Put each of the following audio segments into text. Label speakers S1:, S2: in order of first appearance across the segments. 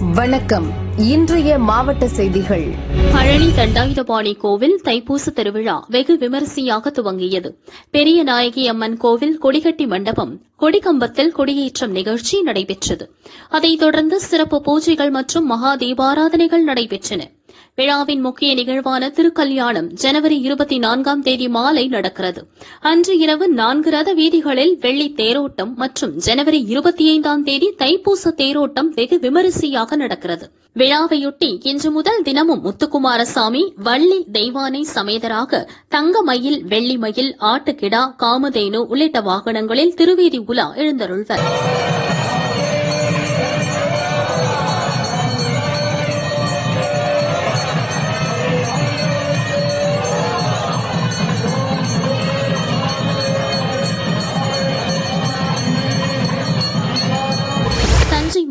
S1: வணக்கம். இன்றைய மாவட்ட செய்திகள்.
S2: பழனி தண்டாயுதபாணி கோவில் தைப்பூச திருவிழா வெகு விமரிசையாக துவங்கியது. பெரிய நாயகி அம்மன் கோவில் கொடிகட்டி மண்டபம் கொடிக்கம்பத்தில் கொடியேற்றம் நிகழ்ச்சி நடைபெற்றது. அதைத் தொடர்ந்து சிறப்பு பூஜைகள் மற்றும் மகா தீபாராதனைகள் நடைபெற்றன. விழாவின் முக்கிய நிகழ்வான திருக்கல்யாணம் ஜனவரி இருபத்தி நான்காம் தேதி மாலை நடக்கிறது. அன்று இரவு நான்கு ரத வீதிகளில் வெள்ளி தேரோட்டம் மற்றும் ஜனவரி இருபத்தி ஐந்தாம் தேதி தைப்பூச தேரோட்டம் வெகு விமரிசையாக நடக்கிறது. விழாவையொட்டி இன்று முதல் தினமும் முத்துக்குமாரசாமி வள்ளி தெய்வானை சமேதராக தங்க மயில் வெள்ளி மயில் ஆட்டுக்கிடா காமதேனு உள்ளிட்ட வாகனங்களில் திருவீதி உலா எழுந்தருள்வர்.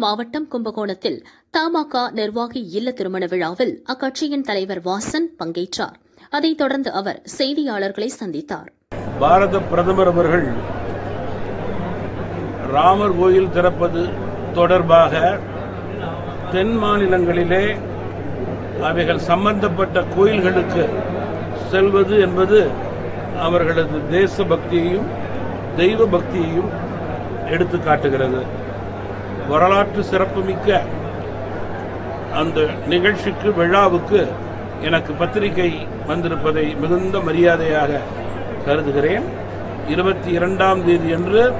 S2: மாவட்டம் கும்பகோணத்தில் தமாக நிர்வாகி இல்ல திருமண விழாவில் அக்கட்சியின் தலைவர் வாசன் பங்கேற்றார். அதைத் தொடர்ந்து அவர் செய்தியாளர்களை சந்தித்தார்.
S3: பாரத பிரதமர் அவர்கள் ராமர் கோயில் திறப்பது தொடர்பாக தென் மாநிலங்களிலே அவைகள் சம்பந்தப்பட்ட கோயில்களுக்கு செல்வது என்பது அவர்களது தேசபக்தியையும் தெய்வ பக்தியையும் எடுத்து காட்டுகிறது வரலாற்று சிறப்புமிக்க அந்த நிகழ்ச்சிக்கு விழாவுக்கு எனக்கு பத்திரிகை வந்திருப்பதை மிகுந்த மரியாதையாக கருதுகிறேன். இருபத்தி இரண்டாம் தேதி அன்று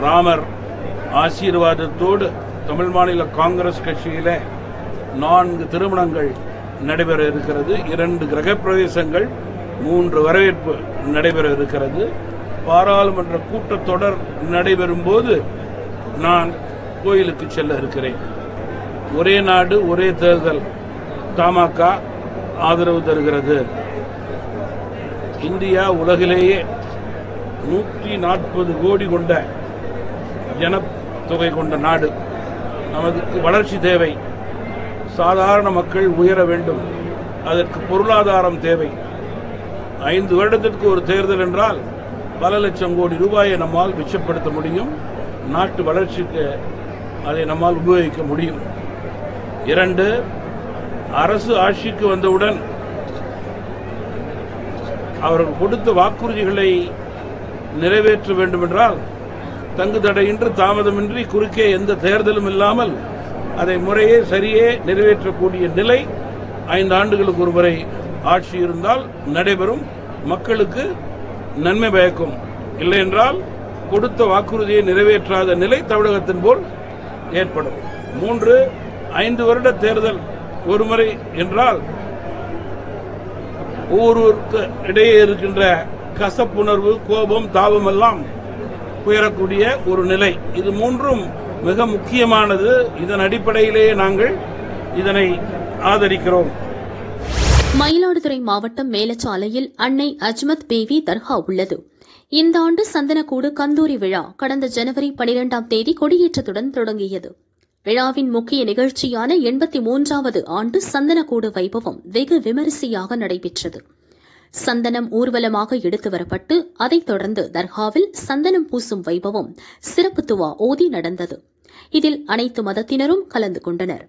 S3: ராமர் ஆசீர்வாதத்தோடு தமிழ் மாநில காங்கிரஸ் கட்சியில நான்கு திருமணங்கள் நடைபெற இருக்கிறது. இரண்டு கிரகப்பிரவேசங்கள் மூன்று வரவேற்பு நடைபெற இருக்கிறது. பாராளுமன்ற கூட்டத்தொடர் நடைபெறும் போது நான் கோயிலுக்கு செல்ல இருக்கிறேன். ஒரே நாடு ஒரே தேர்தல். தமாக ஆதரவு தருகிறது. இந்தியா உலகிலேயே நூற்றி நாற்பது கோடி கொண்ட ஜனத்தொகை கொண்ட நாடு. நமக்கு வளர்ச்சி தேவை. சாதாரண மக்கள் உயர வேண்டும். அதற்கு பொருளாதாரம் தேவை. ஐந்து வருடத்திற்கு ஒரு தேர்தல் என்றால் பல லட்சம் கோடி ரூபாயை நம்மால் மிச்சப்படுத்த முடியும். நாட்டு வளர்ச்சிக்கு அதை நம்மால் உபயோகிக்க முடியும். இரண்டு அரசு ஆட்சிக்கு வந்தவுடன் அவர்கள் கொடுத்த வாக்குறுதிகளை நிறைவேற்ற வேண்டுமென்றால் தங்கு தடையின்றி தாமதமின்றி குறுக்கே எந்த தேர்தலும் இல்லாமல் அதை முறையே சரியே நிறைவேற்றக்கூடிய நிலை ஐந்து ஆண்டுகளுக்கு ஒருமுறை ஆட்சி இருந்தால் நடைபெறும். மக்களுக்கு நன்மை பயக்கும். இல்லை என்றால் கொடுத்த வாக்குறுதியை நிறைவேற்றாத நிலை தமிழகத்தின் போல் ஏற்படும். மூன்று ஐந்து வருட தேர்தல் ஒருமுறை என்றால் ஒவ்வொருவருக்கு இடையே இருக்கின்ற கசப்புணர்வு கோபம் தாபம் எல்லாம் உயரக்கூடிய ஒரு நிலை. இது மூன்றும் மிக முக்கியமானது. இதன் அடிப்படையிலேயே நாங்கள் இதனை ஆதரிக்கிறோம்.
S2: மயிலாடுதுறை மாவட்டம் மேலச்சாலையில் அன்னை அஜ்மத் பேவி தர்கா உள்ளது. இந்த ஆண்டு சந்தனக்கூடு கந்தூரி விழா கடந்த ஜனவரி பனிரெண்டாம் தேதி கொடியேற்றத்துடன் தொடங்கியது. விழாவின் முக்கிய நிகழ்ச்சியான எண்பத்தி மூன்றாவது ஆண்டு சந்தனக்கூடு வைபவம் வெகு விமரிசையாக நடைபெற்றது. சந்தனம் ஊர்வலமாக எடுத்து வரப்பட்டு அதைத் தொடர்ந்து தர்காவில் சந்தனம் பூசும் வைபவம் சிறப்பு துவா ஓதி நடந்தது. இதில் அனைத்து மதத்தினரும் கலந்து கொண்டனர்.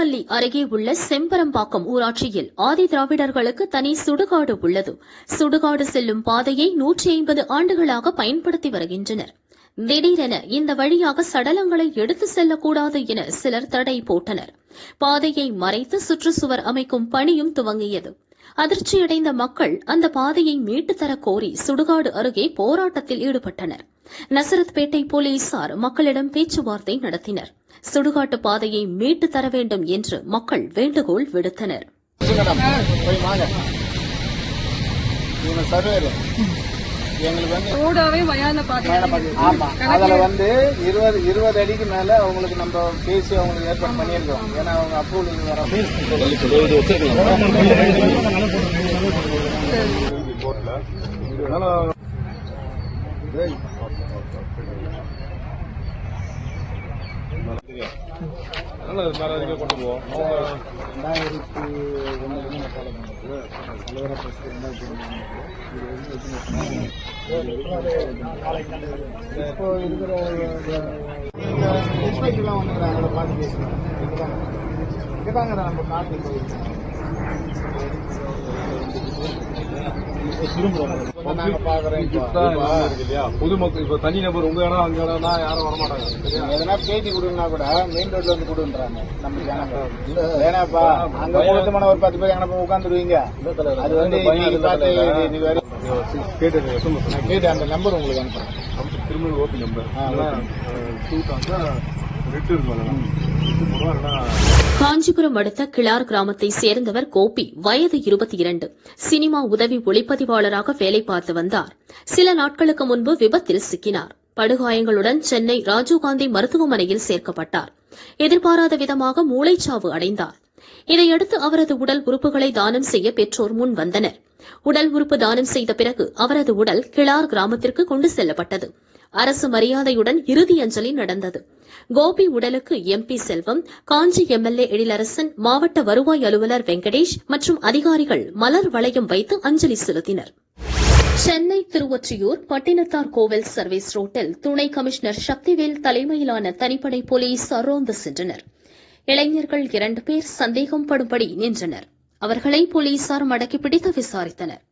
S2: பூந்தமல்லி அருகே உள்ள செம்பரம்பாக்கம் ஊராட்சியில் ஆதி திராவிடர்களுக்கு தனி சுடுகாடு உள்ளது. சுடுகாடு செல்லும் பாதையை நூற்றி ஐம்பது ஆண்டுகளாக பயன்படுத்தி வருகின்றனர். திடீரென இந்த வழியாக சடலங்களை எடுத்து செல்லக்கூடாது என சிலர் தடை போட்டனர். பாதையை மறைத்து சுற்றுச்சுவர் அமைக்கும் பணியும் துவங்கியது. அதிர்ச்சியடைந்த மக்கள் அந்த பாதையை மீட்டுத்தர கோரி சுடுகாடு அருகே போராட்டத்தில் ஈடுபட்டனர். நசரத்பேட்டை போலீசார் மக்களிடம் பேச்சுவார்த்தை நடத்தினர். சுடுகாட்டு பாதையை மீட்டு தர வேண்டும் என்று மக்கள் வேண்டுகோள் விடுத்தனர்.
S4: எங்களுக்கு வந்து
S5: ரோடாவே
S4: ஆமா. அதுல வந்து இருபது இருபது அடிக்கு மேல அவங்களுக்கு நம்ம பேசி அவங்களுக்கு ஏற்பாடு பண்ணியிருக்கோம். ஏன்னா அவங்க அப்ரூவல் வர ரெண்டாயிரத்தி ஒண்ணுல ஃபாலோ பண்ணுறது தலைவர ஃபர்ஸ்ட் ரெண்டாயிரத்தி இப்போ இருக்கிற இன்ஸ்பெக்டர்லாம் வந்துக்கிறாங்க பார்த்து பேசுகிறோம் இங்கதாங்க நம்ம காட்டு பாக்குறேன்
S6: பொதுமக்கள் இப்ப தனி நபர் உங்க இடம் அங்க இடம்னா யாரும் வரமாட்டாங்க?
S4: எதனா பேட்டி கொடுன்னா கூட மெயின் ரோட்ல வந்து கொடுன்றாங்க நம்ம ஜனங்க ஏன்னாப்பா அங்க கொடுத்தமான ஒரு பத்து பேர் எங்க போய் உட்காந்துருவீங்க? அது வந்து
S6: கேட்டு
S4: அந்த நம்பர் உங்களுக்கு அனுப்புறேன்.
S6: கிரிமினல் ஓபி நம்பர் டூ தான்
S2: காஞ்சிபுரம் அடுத்த கிளார் கிராமத்தை சேர்ந்தவர் கோபி வயது இருபத்தி இரண்டு சினிமா உதவி ஒளிப்பதிவாளராக வேலை பார்த்து வந்தார். சில நாட்களுக்கு முன்பு விபத்தில் சிக்கினார். படுகாயங்களுடன் சென்னை ராஜீவ்காந்தி மருத்துவமனையில் சேர்க்கப்பட்டார். எதிர்பாராத விதமாக மூளைச்சாவு அடைந்தார். இதையடுத்து அவரது உடல் உறுப்புகளை தானம் செய்ய பெற்றோர் முன் வந்தனர். உடல் உறுப்பு தானம் செய்த பிறகு அவரது உடல் கிளார் கிராமத்திற்கு கொண்டு செல்லப்பட்டது. அரசு மரியாதையுடன் இறுதி அஞ்சலி நடந்தது. கோபி உடலுக்கு எம்பி செல்வம் காஞ்சி எம்எல்ஏ எழிலரசன் மாவட்ட வருவாய் அலுவலர் வெங்கடேஷ் மற்றும் அதிகாரிகள் மலர் வளையம் வைத்து அஞ்சலி செலுத்தினர். சென்னை திருவொற்றியூர் பட்டினத்தார் கோவில் சர்வீஸ் ரோட்டில் துணை கமிஷனர் சக்திவேல் தலைமையிலான தனிப்படை போலீஸ் ரோந்து சென்றனர். இளைஞர்கள் இரண்டு பேர் சந்தேகம் படும்படி நின்றனர். அவர்களை போலீசார் மடக்கி பிடித்து விசாரித்தனர்.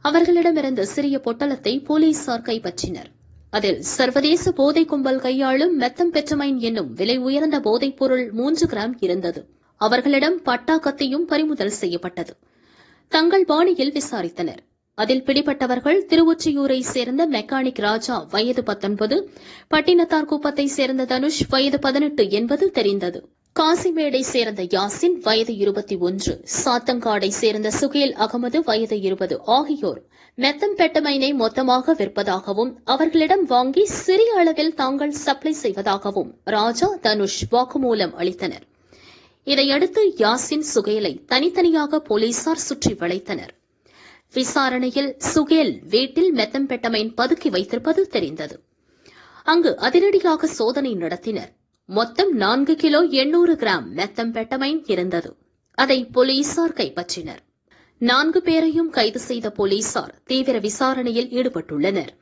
S2: அவர்களிடமிருந்து சிறிய பொட்டலத்தை போலீசார் கைப்பற்றினர். அதில் சர்வதேச போதை கும்பல் கையாளும் மெத்தம்பெட்டமைன் என்னும் விலை உயர்ந்த போதைப் பொருள் மூன்று கிராம் இருந்தது. அவர்களிடம் பட்டா கத்தியும் பறிமுதல் செய்யப்பட்டது. தங்கள் பாணியில் விசாரித்தனர். அதில் பிடிபட்டவர்கள் திருவொற்றியூரை சேர்ந்த மெக்கானிக் ராஜா வயது பத்தொன்பது பட்டினத்தார் குப்பத்தை சேர்ந்த தனுஷ் வயது பதினெட்டு என்பது தெரிந்தது. காசிமேடை சேர்ந்த யாசின் வயது இருபத்தி ஒன்று. சாத்தங்காடை சேர்ந்த சுகேல் அகமது வயது இருபது. ஆகியோர் மெத்தம்பெட்டமைனை மொத்தமாக விற்பதாகவும் அவர்களிடம் வாங்கி சிறிய அளவில் தாங்கள் சப்ளை செய்வதாகவும் ராஜா தனுஷ் வாக்குமூலம் அளித்தனர். இதையடுத்து யாசின் சுகேலை தனித்தனியாக போலீசார் சுற்றி வளைத்தனர். விசாரணையில் சுகேல் வீட்டில் மெத்தம்பெட்டமைன் பதுக்கி வைத்திருப்பது தெரிந்தது. அங்கு அதிரடியாக சோதனை நடத்தினர். மொத்தம் நான்கு கிலோ எண்ணூறு கிராம் மெத்தம்பெட்டமைன் இருந்தது. அதை போலீசார் கைப்பற்றினர். நான்கு பேரையும் கைது செய்த போலீசார் தீவிர விசாரணையில் ஈடுபட்டுள்ளனர்.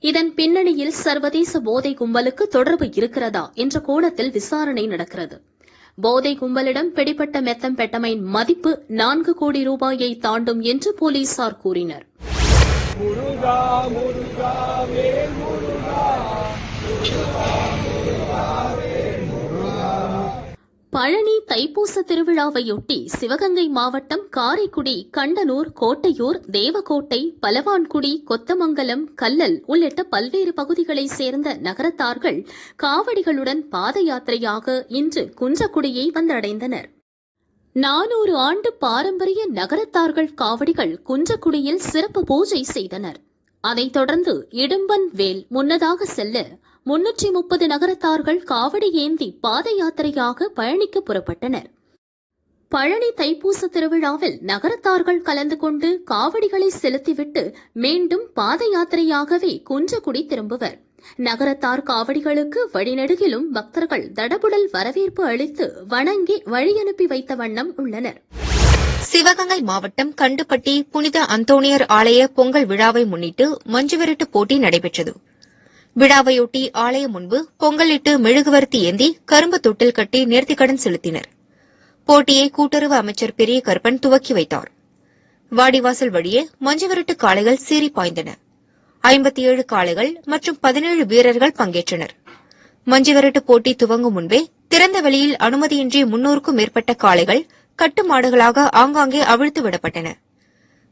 S2: இதன் பின்னணியில் சர்வதேச போதை கும்பலுக்கு தொடர்பு இருக்கிறதா என்ற கோணத்தில் விசாரணை நடக்கிறது. போதை கும்பலிடம் பிடிபட்ட மெத்தம்பெட்டமைன் மதிப்பு நான்கு கோடி ரூபாயை தாண்டும் என்று போலீசார் கூறினர். பழனி தைப்பூச திருவிழாவையொட்டி சிவகங்கை மாவட்டம் காரைக்குடி கண்டனூர் கோட்டையூர் தேவக்கோட்டை பலவான்குடி கொத்தமங்கலம் கல்லல் உள்ளிட்ட பல்வேறு பகுதிகளைச் சேர்ந்த நகரத்தார்கள் காவடிகளுடன் பாத யாத்திரையாக இன்று குன்றக்குடியை வந்தடைந்தனர். நானூறு ஆண்டு பாரம்பரிய நகரத்தார்கள் காவடிகள் குன்றக்குடியில் சிறப்பு பூஜை செய்தனர். அதைத் தொடர்ந்து இடும்பன் வேல் முன்னதாக செல்ல முன்னூற்றி முப்பது நகரத்தார்கள் காவடி ஏந்தி பாத யாத்திரையாக பழனிக்கு புறப்பட்டனர். பழனி தைப்பூச திருவிழாவில் நகரத்தார்கள் கலந்து கொண்டு காவடிகளை செலுத்திவிட்டு மீண்டும் பாத யாத்திரையாகவே குன்றக்குடி திரும்புவர். நகரத்தார் காவடிகளுக்கு வழிநெடுகிலும் பக்தர்கள் தடபுடல் வரவேற்பு அளித்து வணங்கி வழியனுப்பி வைத்த வண்ணம் உள்ளனர்.
S7: சிவகங்கை மாவட்டம் கண்டுபட்டி புனித அந்தோணியர் ஆலய பொங்கல் விழாவை முன்னிட்டு மஞ்சுவிரட்டு போட்டி நடைபெற்றது. விழாவையொட்டி ஆலயம் முன்பு பொங்கலிட்டு மெழுகுவர்த்தி ஏந்தி கரும்பு தொட்டில் கட்டி நேர்த்திக்கடன் செலுத்தினர். போட்டியை கூட்டுறவு அமைச்சர் பெரிய கருப்பன் துவக்கி வைத்தார். வாடிவாசல் வழியே மஞ்சுவிரட்டு காளைகள் சீறி பாய்ந்தன. ஐம்பத்தி ஏழு காளைகள் மற்றும் பதினேழு வீரர்கள் பங்கேற்றனர். மஞ்சுவிரட்டு போட்டி துவங்கும் முன்பே திறந்த வெளியில் அனுமதியின்றி முன்னூறுக்கும் மேற்பட்ட காளைகள் கட்டுமாடுகளாக ஆங்காங்கே அவிழ்த்து விடப்பட்டன.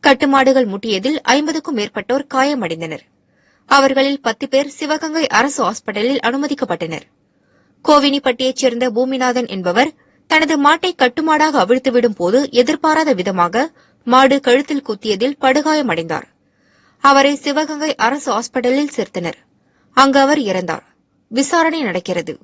S7: கட்டுமாடுகள் முட்டியதில் ஐம்பதுக்கும் மேற்பட்டோர் காயமடைந்தனர். அவர்களில் பத்து பேர் சிவகங்கை அரசு ஹாஸ்பிட்டலில் அனுமதிக்கப்பட்டனர். கோவினிப்பட்டியைச் சேர்ந்த பூமிநாதன் என்பவர் தனது மாட்டை கட்டுமாடாக அவிழ்த்துவிடும் போது எதிர்பாராத விதமாக மாடு கழுத்தில் குத்தியதில் படுகாயமடைந்தார். அவரை சிவகங்கை அரசு ஹாஸ்பிட்டலில் சேர்த்தனர். அங்கு அவர் இறந்தார். விசாரணை நடக்கிறது.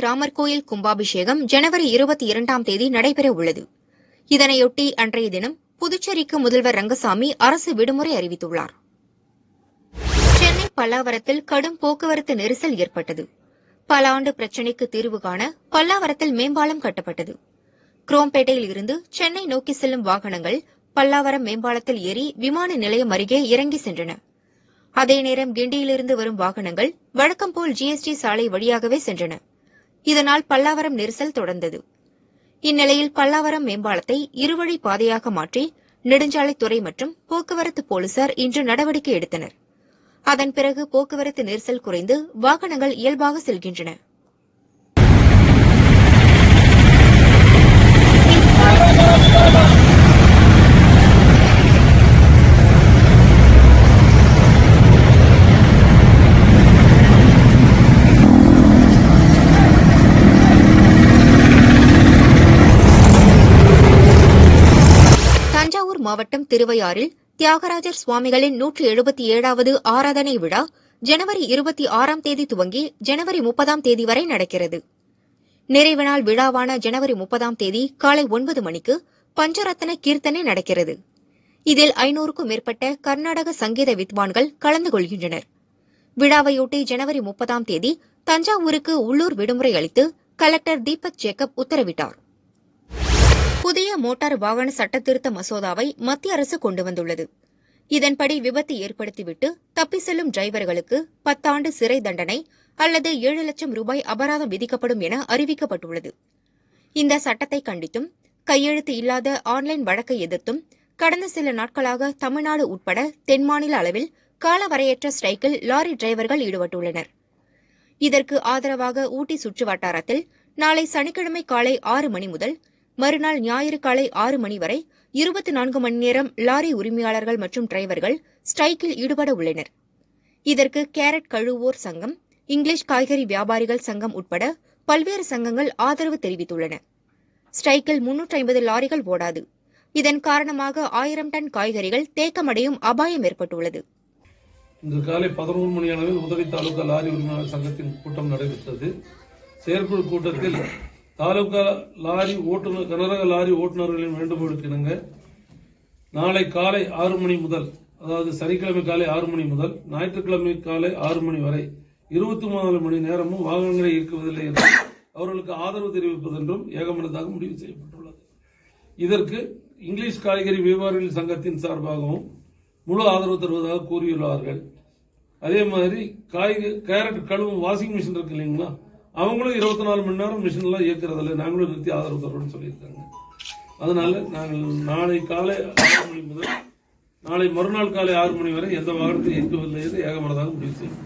S7: ராமர் கோயில் கும்பாபிஷேகம் ஜனவரி இருபத்தி இரண்டாம் தேதி நடைபெற உள்ளது இதனையொட்டி அன்றைய தினம் புதுச்சேரிக்கு முதல்வர் ரங்கசாமி அரசு விடுமுறை அறிவித்துள்ளார். சென்னை பல்லாவரத்தில் கடும் போக்குவரத்து நெரிசல் ஏற்பட்டது. பல ஆண்டு பிரச்சினைக்கு தீர்வு காண பல்லாவரத்தில் மேம்பாலம் கட்டப்பட்டது. குரோம்பேட்டையில் இருந்து சென்னை நோக்கி செல்லும் வாகனங்கள் பல்லாவரம் மேம்பாலத்தில் ஏறி விமான நிலையம் அருகே இறங்கி சென்றன. அதே நேரம் கிண்டியிலிருந்து வரும் வாகனங்கள் வழக்கம்போல் ஜிஎஸ்டி சாலை வழியாகவே சென்றன. இதனால் பல்லாவரம் நெரிசல் தொடர்ந்தது. இந்நிலையில் பல்லாவரம் மேம்பாலத்தை இருவழி பாதையாக மாற்றி நெடுஞ்சாலைத்துறை மற்றும் போக்குவரத்து போலீசார் இன்று நடவடிக்கை எடுத்தனர். அதன் பிறகு போக்குவரத்து நெரிசல் குறைந்து வாகனங்கள் இயல்பாக செல்கின்றன. மாவட்டம் திருவையாறில் தியாகராஜர் சுவாமிகளின் நூற்றி எழுபத்தி ஏழாவது ஆராதனை விழா ஜனவரி இருபத்தி ஆறாம் தேதி துவங்கி ஜனவரி முப்பதாம் தேதி வரை நடக்கிறது. நிறைவு நாள் விழாவான ஜனவரி முப்பதாம் தேதி காலை ஒன்பது மணிக்கு பஞ்சரத்ன கீர்த்தனை நடக்கிறது. இதில் ஐநூறுக்கும் மேற்பட்ட கர்நாடக சங்கீத வித்வான்கள் கலந்து கொள்கின்றனர். விழாவையொட்டி ஜனவரி முப்பதாம் தேதி தஞ்சாவூருக்கு உள்ளூர் விடுமுறை அளித்து கலெக்டர் தீபக் ஜேக்கப் உத்தரவிட்டார். புதிய மோட்டார் வாகன சட்டத்திருத்த மசோதாவை மத்திய அரசு கொண்டு வந்துள்ளது. இதன்படி விபத்து ஏற்படுத்திவிட்டு தப்பி செல்லும் டிரைவர்களுக்கு பத்தாண்டு சிறை தண்டனை அல்லது ஏழு லட்சம் ரூபாய் அபராதம் விதிக்கப்படும் என அறிவிக்கப்பட்டுள்ளது. இந்த சட்டத்தை கண்டித்தும் கையெழுத்து இல்லாத ஆன்லைன் வழக்கை எதிர்த்தும் கடந்த சில நாட்களாக தமிழ்நாடு உட்பட தென்மாநில அளவில் காலவரையற்ற ஸ்ட்ரைக்கில் லாரி டிரைவர்கள் ஈடுபட்டுள்ளனர். இதற்கு ஆதரவாக ஊட்டி சுற்று வட்டாரத்தில் நாளை சனிக்கிழமை காலை ஆறு மணி முதல் மறுநாள் ஞாயிறு காலை ஆறு மணி வரை இருபத்தி நான்கு மணி நேரம் லாரி உரிமையாளர்கள் மற்றும் டிரைவர்கள் ஸ்ட்ரைக்கில் ஈடுபட உள்ளனர். இதற்கு கேரட் கழுவோர் சங்கம் இங்கிலீஷ் காய்கறி வியாபாரிகள் சங்கம் உட்பட பல்வேறு சங்கங்கள் ஆதரவு தெரிவித்துள்ளன. ஸ்ட்ரைக்கில் முன்னூற்றி ஐம்பது லாரிகள் ஓடாது. இதன் காரணமாக ஆயிரம் டன் காய்கறிகள் தேக்கமடையும் அபாயம் ஏற்பட்டுள்ளது.
S5: இன்று காலை பதினோரு மணி அளவில் உதகை தாலுகா லாரி உரிமையாளர் சங்கத்தின் கூட்டம் நடைபெற்றது. செயற்குழு கூட்டத்தில் தாலுகா லாரி ஓட்டுநர் கனரக லாரி ஓட்டுநர்களின் வேண்டுகோளுக்கு இணங்க நாளை காலை ஆறு மணி முதல் அதாவது சனிக்கிழமை காலை ஆறு மணி முதல் ஞாயிற்றுக்கிழமை காலை ஆறு மணி வரை இருபத்தி நாலு மணி நேரமும் வாகனங்களை இயக்குவதில்லை என்றும் அவர்களுக்கு ஆதரவு தெரிவிப்பதென்றும் ஏகமனதாக முடிவு செய்யப்பட்டுள்ளது. இதற்கு இங்கிலீஷ் காய்கறி வியாபாரிகள் சங்கத்தின் சார்பாகவும் முழு ஆதரவு தருவதாக கூறியுள்ளார்கள். அதே மாதிரி காய்கறி கேரட் கழுவும் வாஷிங் மிஷின் இருக்கு இல்லைங்களா? அவங்களும் இருபத்தி நாலு மணி நேரம் மிஷின் எல்லாம் இயக்கிறதில்ல. நாங்களும் நிறுத்தி ஆதரவு தருவோம்னு சொல்லியிருக்காங்க. அதனால நாங்கள் நாளை காலை ஆறு மணி முதல் நாளை மறுநாள் காலை ஆறு மணி வரை எந்த வாகனத்தையும் இயக்கவில்லை என்று ஏகமனதாக முடிவு செய்யும்